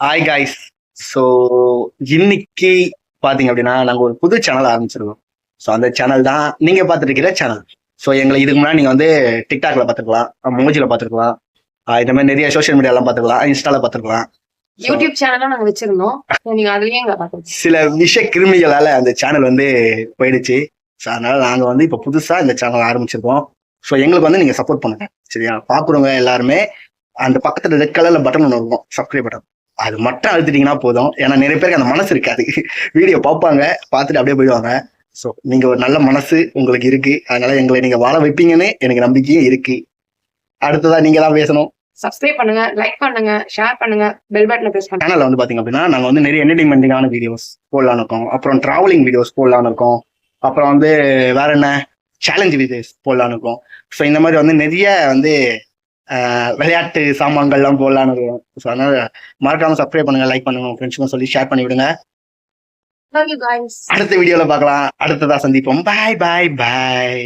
Hi guys so இன்னைக்கு பாத்தீங்க அப்படின்னா நாங்க ஒரு புது சேனல் ஆரம்பிச்சிருக்கோம். ஸோ அந்த சேனல் தான் நீங்க பார்த்துட்டு இருக்கிற சேனல் ஸோ எங்களை இதுக்கு முன்னாடி நீங்க வந்து டிக்டாக்ல பார்த்துருக்கலாம் மோஜில பார்த்துருக்கலாம் இந்த மாதிரி நிறைய சோஷியல் மீடியாலாம் பார்த்துருக்கலாம் இன்ஸ்டால பார்த்துருக்கலாம் யூடியூப் சேனலும் நாங்க வச்சிருந்தோம். So, நீங்க அதுலயும் எங்களை சில விஷ கிருமிகளால அந்த சேனல் வந்து போயிடுச்சு. ஸோ அதனால நாங்க வந்து இப்போ புதுசா இந்த சேனல் ஆரம்பிச்சிருக்கோம். ஸோ எங்களுக்கு வந்து நீங்க சப்போர்ட் பண்ணுங்க சரியா? பாக்குறவங்க எல்லாருமே அந்த பக்கத்துல ரெட் கலர்ல பட்டன் ஒன்று இருக்கும் சப்ஸ்கிரைப் பட்டன் அது மட்டும் அழுத்திட்டீங்கன்னா போதும். ஏன்னா நிறைய பேருக்கு அந்த மனசு இருக்காது. வீடியோ பார்ப்பாங்க பார்த்துட்டு அப்படியே போயிடுவாங்க. ஸோ நீங்க ஒரு நல்ல மனசு உங்களுக்கு இருக்கு. அதனால எங்களை நீங்க வாழ வைப்பீங்கன்னு எனக்கு நம்பிக்கையும் இருக்கு. அடுத்ததா நீங்க தான் பேசணும். சப்ஸ்கிரைப் பண்ணுங்க லைக் பண்ணுங்க ஷேர் பண்ணுங்க பெல் பட்டனை பிரஸ் பண்ணுங்க. சேனல்ல வந்து பாத்தீங்க அப்படின்னா நாங்க வந்து நிறைய என்டர்டைன்மெண்டிங்கான வீடியோஸ் போடலான்னு இருக்கோம். அப்புறம் டிராவலிங் வீடியோஸ் போடலான்னு இருக்கோம். அப்புறம் வந்து வேற என்ன? சேலஞ்ச் வீடியோஸ் போடலான்னு இருக்கோம். ஸோ இந்த மாதிரி வந்து நிறைய வந்து விளையாட்டு சாமான்கள்லாம் போடலான்னு இருக்கோம். ஸோ அதனால மறக்காம சப்ஸ்கிரைப் பண்ணுங்க லைக் பண்ணுங்க உங்க ஃப்ரெண்ட்ஸுக்கும் சொல்லி ஷேர் பண்ணி விடுங்க. அடுத்த வீடியோல பார்க்கலாம். அடுத்ததா சந்திப்போம். பாய் பாய் பாய்